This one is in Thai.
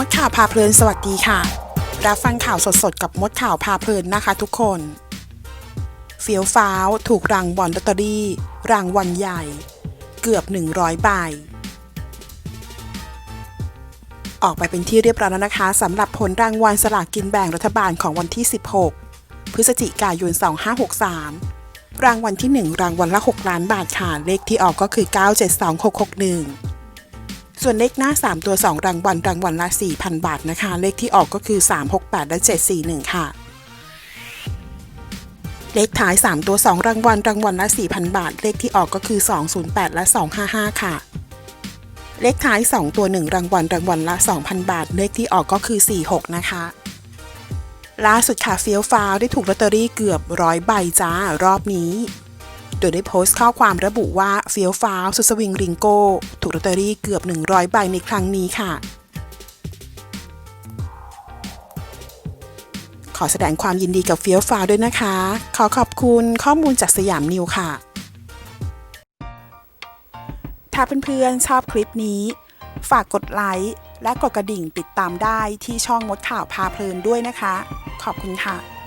มดข่าวพาเพลินสวัสดีค่ะ รับฟังข่าวสดๆ กับมดข่าวพาเพลินนะคะทุกคน เฟียวฟ้าวถูกรางวัลลอตเตอรี่ รางวัลใหญ่ เกือบ 100 ใบ ออกไปเป็นที่เรียบร้อยแล้วนะคะสำหรับผลรางวัลสลากกินแบ่งรัฐบาลของวันที่ 16 พฤศจิกายน 2563 รางวัลที่ 1 รางวัลละ 6 ล้านบาทค่ะเลขที่ออกก็คือ 972661 ส่วนเลขหน้า 3 ตัว 2 รางวัลรางวัลละ 4,000 บาทนะคะ เลขที่ออกก็คือ 368 และ 741 ค่ะ เลขท้าย 3 ตัว 2 รางวัลรางวัลละ 4,000 บาท เลขที่ออกก็คือ 208 และ 255 ค่ะ เลขท้าย 2 ตัว 1 รางวัลรางวัลละ 2,000 บาท เลขที่ออกก็คือ 46 นะคะล่าสุดค่ะเฟี้ยวฟ้าวได้ถูกลอตเตอรี่เกือบร้อยใบจ้ารอบนี้ โดยได้โพสต์ข้อความระบุว่าเฟี้ยวฟ้าวสุดสวิงริงโก้ถูกลอตเตอรี่เกือบ 100 ใบในครั้งนี้ค่ะ ขอแสดงความยินดีกับเฟี้ยวฟ้าวด้วยนะคะ ขอขอบคุณข้อมูลจากสยามนิวค่ะ ถ้าเพื่อนๆชอบคลิปนี้ ฝากกดไลค์และกดกระดิ่งติดตามได้ที่ช่องมดข่าวพาเพลินด้วยนะคะ ขอบคุณค่ะ